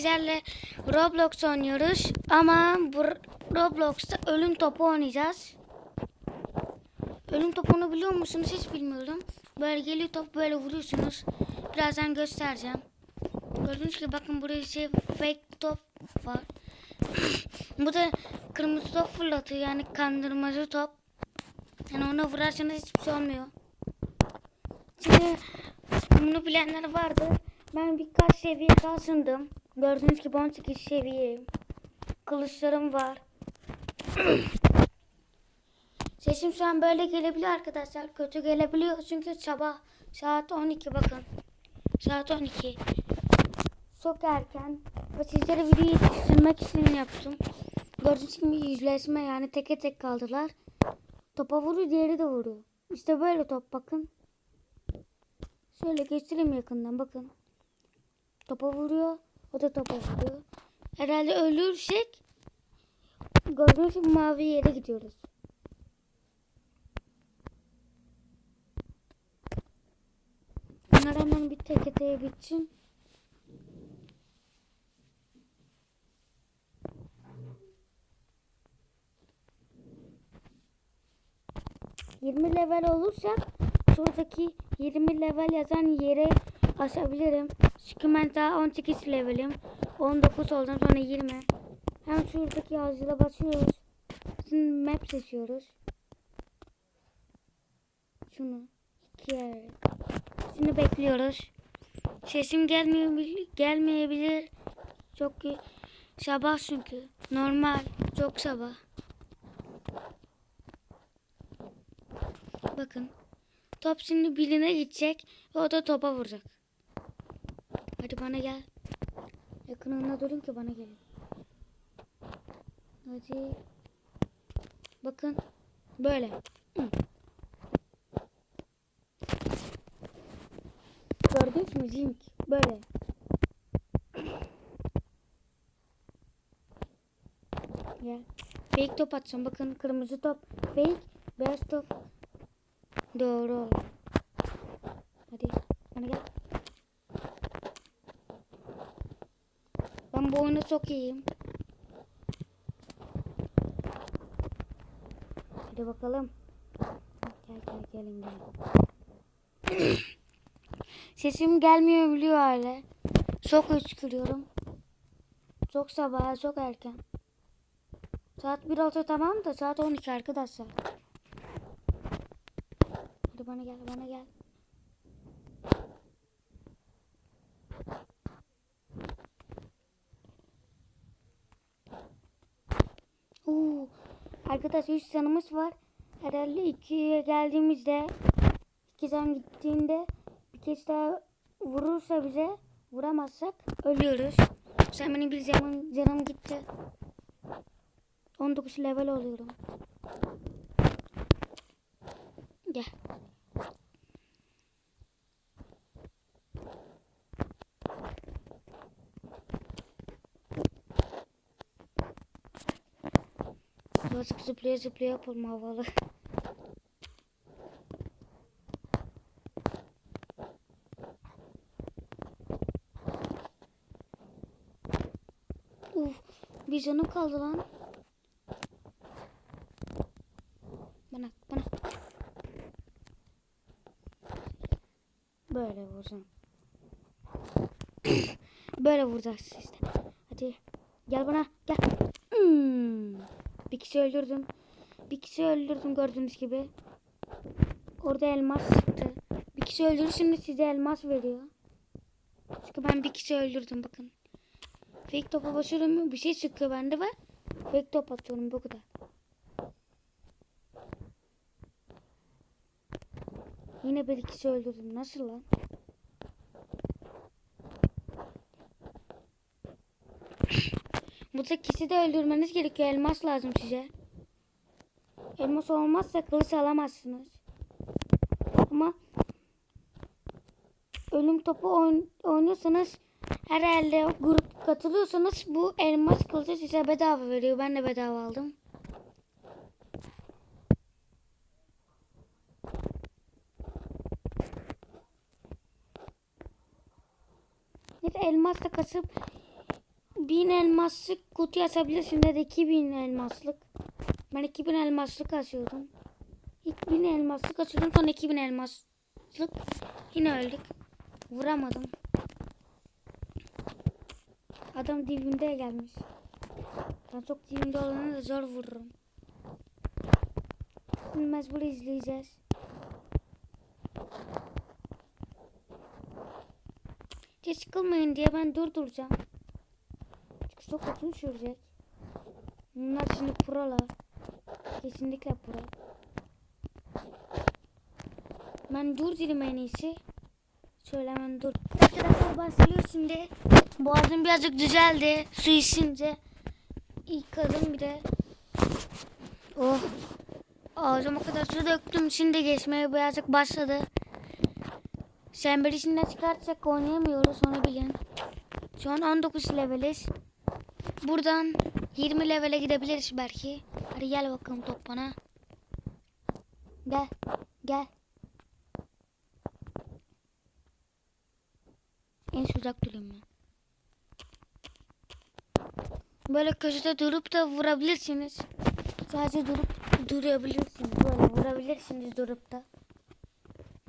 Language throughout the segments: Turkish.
Sizlerle Roblox oynuyoruz ama bu Roblox'ta ölüm topu oynayacağız. Ölüm topunu biliyor musunuz hiç bilmiyorum. Böyle geliyor top böyle vuruyorsunuz. Birazdan göstereceğim. Gördüğünüz gibi bakın buraya şey fake top var. bu da kırmızı top fırlatıyor yani kandırmacı top. Yani ona vurarsanız hiçbir şey olmuyor. Şimdi bunu bilenler vardı. Ben birkaç seviye kalsındım. Gördüğünüz gibi 18 seviyeyim. Kılıçlarım var. Sesim şu an böyle gelebiliyor arkadaşlar. Kötü gelebiliyor çünkü sabah saat 12 bakın. Saat 12. Çok erken. Ve sizlere video yetiştirmek için yaptım. Gördüğünüz gibi yüzleşme yani teke tek kaldılar. Topa vuruyor diğeri de vuruyor. İşte böyle top bakın. Şöyle geçireyim yakından bakın. Topa vuruyor. O da topa vuruyor. Herhalde ölürsek gördüğünüz mavi yere gidiyoruz. Bunlar hemen bir tek teke bitsin. Yirmi level olursak şuradaki 20 level yazan yere aşabilirim. Çünkü ben daha 18 levelim. 19 oldum sonra 20. Hem şuradaki yazıya basıyoruz. Şimdi map seçiyoruz. Şunu iki yer. Şimdi bekliyoruz. Sesim gelmeyebilir, gelmeyebilir. Çok sabah çünkü. Normal. Çok sabah. Bakın. Top şimdi birine gidecek ve o da topa vuracak. Hadi bana gel. Yakınına durun ki bana gelin. Hadi. Bakın. Böyle. Gördünüz mü Zink? Böyle. Gel. Fake top atacağım. Bakın kırmızı top. Fake. Beyaz top. Doğru. Hadi bana gel. Oyunda çok. Hadi bakalım. Gel gel gelin gel. Sesim gelmiyor biliyor hala. Çok hıçkırıyorum. Çok sabah, çok erken. Saat 1 olsa tamam da saat 12 arkadaşlar. Hadi bana gel, bana gel. Arkadaşlar 3 canımız var. Herhalde 2'ye geldiğimizde 2 can gittiğinde bir kez daha vurursa bize vuramazsak ölüyoruz. Sen benim bir canım, canım gitti. 19 level oluyorum. Gel. Birazcık zıplaya zıplaya yapalım havalı. Uf, bir canım kaldı lan. Bana, bana. Böyle vuracağım. Böyle vuracağız işte. Hadi gel bana gel. Hmm. Bir kişi öldürdüm. Bir kişi öldürdüm gördüğünüz gibi. Orada elmas çıktı. Bir kişi öldürürsünüz size elmas veriyor. Çünkü ben bir kişi öldürdüm bakın. Fake topa basıyorum bir şey çıkıyor bende ve fake top atıyorum bu kadar. Yine bir kişi öldürdüm. Nasıl lan? Burada kişi de öldürmeniz gerekiyor. Elmas lazım size. Elmas olmazsa kılıç alamazsınız. Ama ölüm topu oyn oynuyorsanız herhalde grup katılıyorsanız bu elmas kılıcı size bedava veriyor. Ben de bedava aldım. Bir elmasla kasıp bin elmaslık kutu açabilirsin dedi 2000 elmaslık. Ben 2000 elmaslık açıyordum. İlk 1000 elmaslık açıyordum sonra 2000 elmaslık. Yine öldük. Vuramadım. Adam dibimde gelmiş. Ben çok dibimde olanı da zor vururum. Şimdi mecbur izleyeceğiz. Hiç sıkılmayın diye ben durduracağım. Çok uzun sürecek. Bunlar şimdi prolar. Kesinlikle pro. Ben dur dedim en iyisi. Şöyle hemen dur. Arkadaşlar başlıyor şimdi. Boğazım birazcık düzeldi. Su içince. Yıkadım bir de. Oh. Ağzıma kadar su döktüm. Şimdi geçmeye birazcık başladı. Sen birisinden çıkartacak oynayamıyoruz onu bilin. Şu an 19 leveliz. Buradan 20 levele gidebiliriz belki. Hadi gel bakalım top bana. Gel. Gel. En uzak durayım ben. Böyle köşede durup da vurabilirsiniz. Sadece durup durabilirsiniz. Böyle vurabilirsiniz durup da.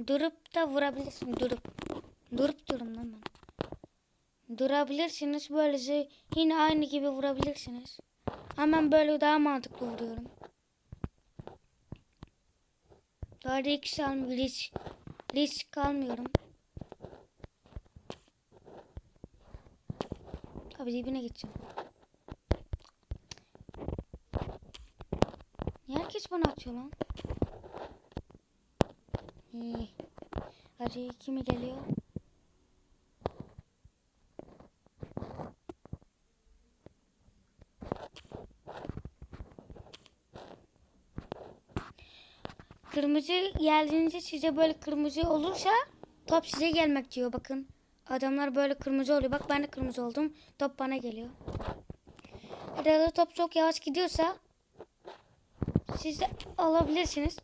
Durup da vurabilirsiniz durup. Durup durum lan ben. Durabilirsiniz böylece yine aynı gibi vurabilirsiniz. Hemen böyle daha mantıklı vuruyorum. Daha risk almıyorum. Risk, risk almıyorum. Abi dibine gideceğim. Niye herkes bana atıyor lan? İyi. Hadi kimi geliyor? Kırmızı geldiğince size böyle kırmızı olursa top size gelmek diyor bakın. Adamlar böyle kırmızı oluyor. Bak ben de kırmızı oldum. Top bana geliyor. Arada top çok yavaş gidiyorsa siz de alabilirsiniz.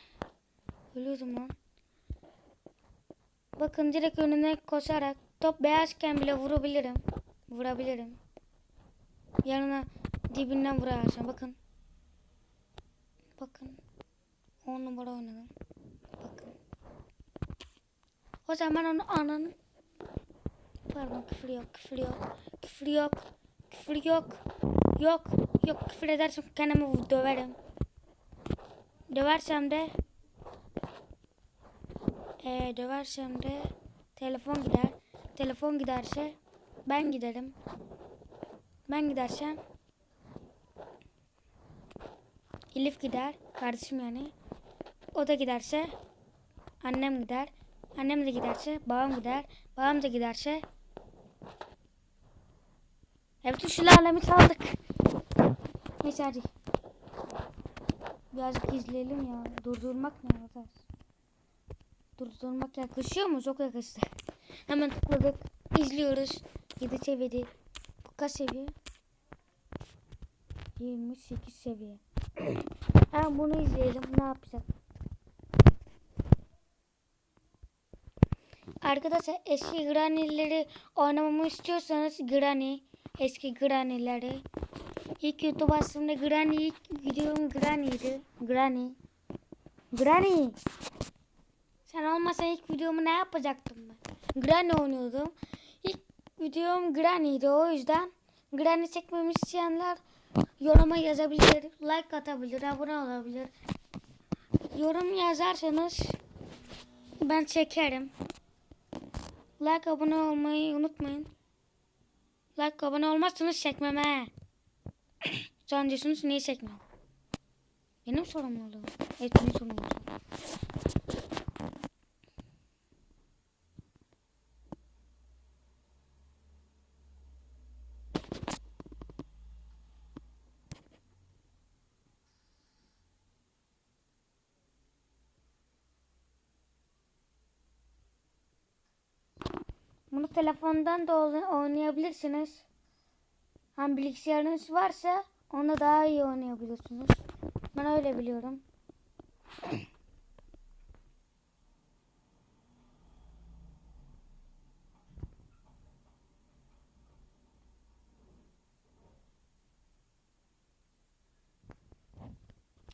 Ölüyordum lan. Bakın direkt önüne koşarak top beyazken bile vurabilirim. Vurabilirim. Yanına dibinden vurarsam bakın. Bakın. 10 numara oynadım. Bakın. O zaman onu ananın Pardon küfür yok küfür yok. Küfür yok küfür yok yok yok. Küfür edersem kendimi döverim. Döversem de ee, döversem de telefon gider. Telefon giderse ben giderim. Ben gidersem Elif gider kardeşim yani o da giderse annem gider annem de giderse babam gider babam da giderse Evet şu alemi çaldık. Neyse hadi. Birazcık izleyelim ya. Durdurmak ne arkadaş? Durdurmak yakışıyor mu? Çok yakıştı. Hemen tıkladık. İzliyoruz. 7 seviyede. Bu kaç seviye? 28 seviye. Hemen bunu izleyelim. Ne yapacak? Arkadaşlar eski Granny'leri oynamamı istiyorsanız Granny eski Granny'leri. İlk YouTube aslında Granny ilk videom Granny'ydi. Granny. Granny. Sen olmasan ilk videomu ne yapacaktım ben? Granny oynuyordum. İlk videom Granny'ydi o yüzden Granny çekmemi isteyenler yoruma yazabilir, like atabilir, abone olabilir. Yorum yazarsanız ben çekerim. Like abone olmayı unutmayın. Like abone olmazsanız çekmem he. Sonra diyorsunuz niye çekmem? Benim sorum oldu. Evet benim sorum oldu. Bunu telefondan da oynayabilirsiniz. Hani bilgisayarınız varsa onda daha iyi oynayabiliyorsunuz. Ben öyle biliyorum.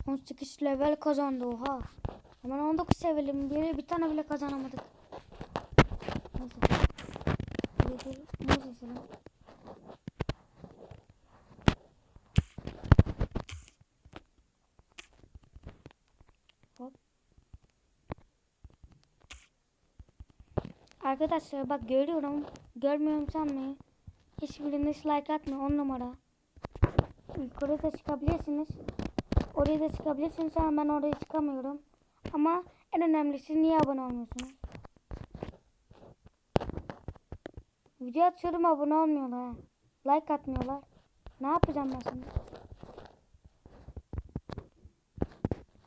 On sekiz level kazandı oha. Hemen on dokuz levelim bir, bir tane bile kazanamadık neyse selam. Hop. Arkadaşlar bak görüyorum. Görmüyorum sanmayın. Hiçbiriniz like atmıyor 10 numara. Yukarı da çıkabilirsiniz. Oraya da çıkabilirsiniz ama ben oraya çıkamıyorum. Ama en önemlisi niye abone olmuyorsunuz? Video atıyorum abone olmuyorlar. Like atmıyorlar. Ne yapacağım ben şimdi?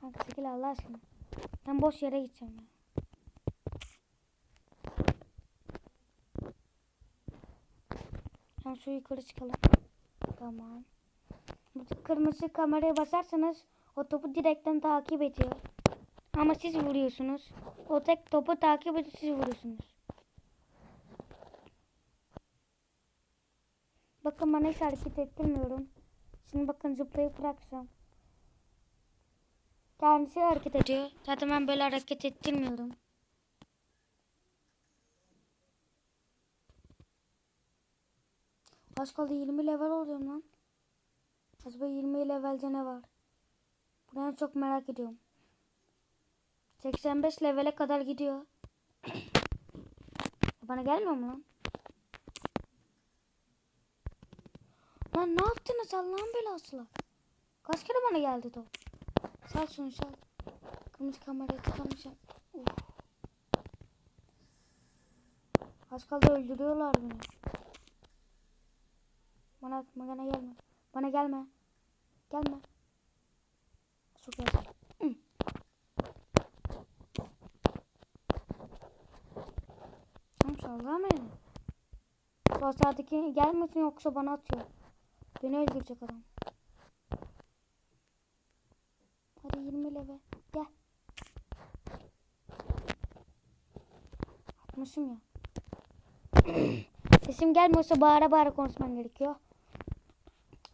Kanka çekil Allah aşkına. Ben boş yere gideceğim ya. Tamam şu yukarı çıkalım. Tamam. Bu kırmızı kameraya basarsanız o topu direkten takip ediyor. Ama siz vuruyorsunuz. O tek topu takip ediyor siz vuruyorsunuz. Bakın ben hiç hareket ettirmiyorum. Şimdi bakın zıplayıp bıraksam. Kendisi hareket ediyor. Zaten ben böyle hareket ettirmiyorum. Az kaldı 20 level oluyorum lan. Acaba 20 levelde ne var? Bunu çok merak ediyorum. 85 levele kadar gidiyor. Bana gelmiyor mu lan? Lan ne yaptınız Allah'ın belasılar? Kaç kere bana geldi top? Sal şunu sal. Kırmızı kamerayı tıkamışım. Uf. Az kaldı öldürüyorlar beni. Bana, bana gelme. Bana gelme. Gelme. Çok yazık. Hı. Tamam sallama beni. Şu aşağıdaki gelmesin yoksa bana atıyor. Beni öldürecek adam. Hadi 20 leve. Gel. Atmışım ya. Sesim gelmiyorsa bağıra bağıra konuşman gerekiyor.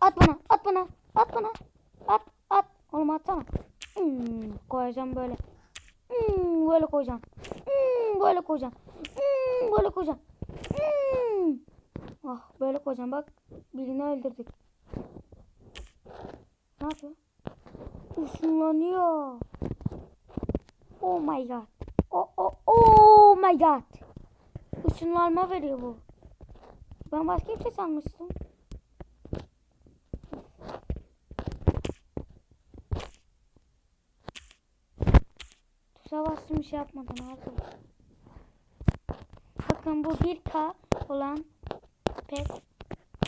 At bana, at bana, at bana. At, at. Oğlum atsana. Hmm, koyacağım böyle. Hmm, böyle koyacağım. Hmm, böyle koyacağım. Hmm, böyle koyacağım. Ah, böyle koyacağım bak. Birini öldürdük. Ne yapıyor? Işınlanıyor. Oh my god. Oh, oh, oh my god. Işınlanma veriyor bu. Ben başka bir şey sanmıştım. Tuşa bastım bir şey yapmadan abi. Bakın bu 1K olan pet.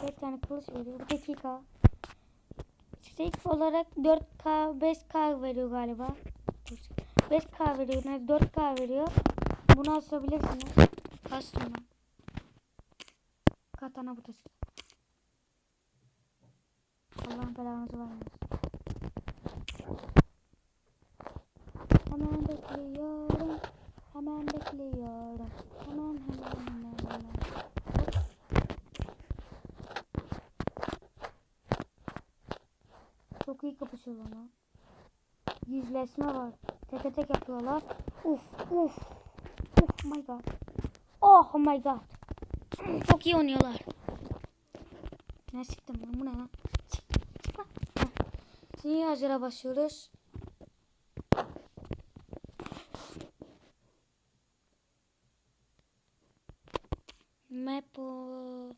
Bir tane kılıç veriyor. Bu 2K. Çiçek olarak 4K 5K veriyor galiba. 5K veriyor. Yani 4K veriyor. Bunu açabilirsiniz. Kastım ben. Katana butası. Allah'ın belanızı vermesin. Hemen bekliyorum. Hemen bekliyorum. Hemen hemen hemen hemen. Kapışıyorlar lan. Yüzleşme var. Teke tek yapıyorlar. Uf uf. Oh my god. Oh my god. Çok iyi oynuyorlar. Ne çıktım lan bu ne lan? Şimdi hazıra başlıyoruz. Map o-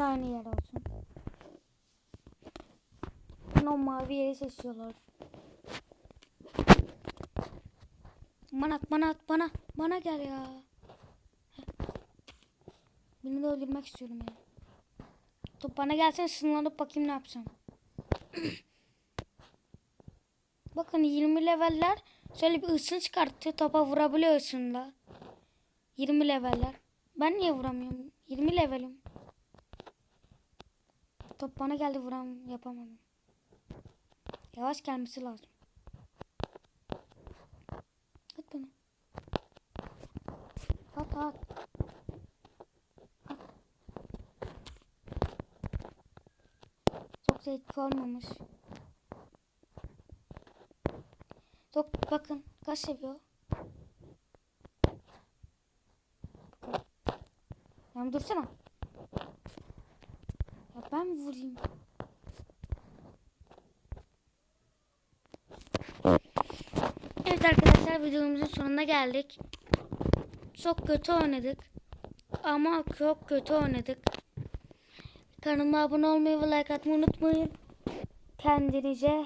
aynı yer olsun. O mavi yeri seçiyorlar. Bana at bana. Bana gel ya. Beni de öldürmek istiyorum ya. Top bana gelsene sınırlanıp bakayım ne yapacağım. Bakın 20 leveller şöyle bir ısın çıkarttı. Topa vurabiliyor ısınla. 20 leveller. Ben niye vuramıyorum? 20 levelim. Top bana geldi vuram yapamadım. Yavaş gelmesi lazım. At bana. At at. At. Çok zevkli olmamış. Çok bakın kaç seviyor. Bakın. Ya dursana. Ya ben vurayım. Evet arkadaşlar videomuzun sonuna geldik. Çok kötü oynadık. Ama çok kötü oynadık. Kanalıma abone olmayı ve like atmayı unutmayın. Kendinize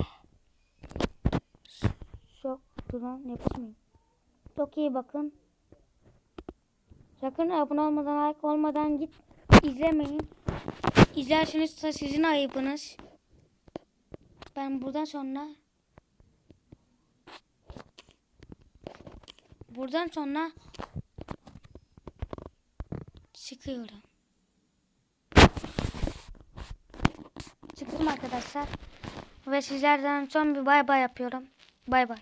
çok duran yapışmayın. Çok iyi bakın. Sakın abone olmadan like olmadan git izlemeyin. İzlerseniz sizin ayıbınız. Ben buradan sonra buradan sonra çıkıyorum. Çıktım arkadaşlar. Ve sizlerden son bir bay bay yapıyorum. Bay bay.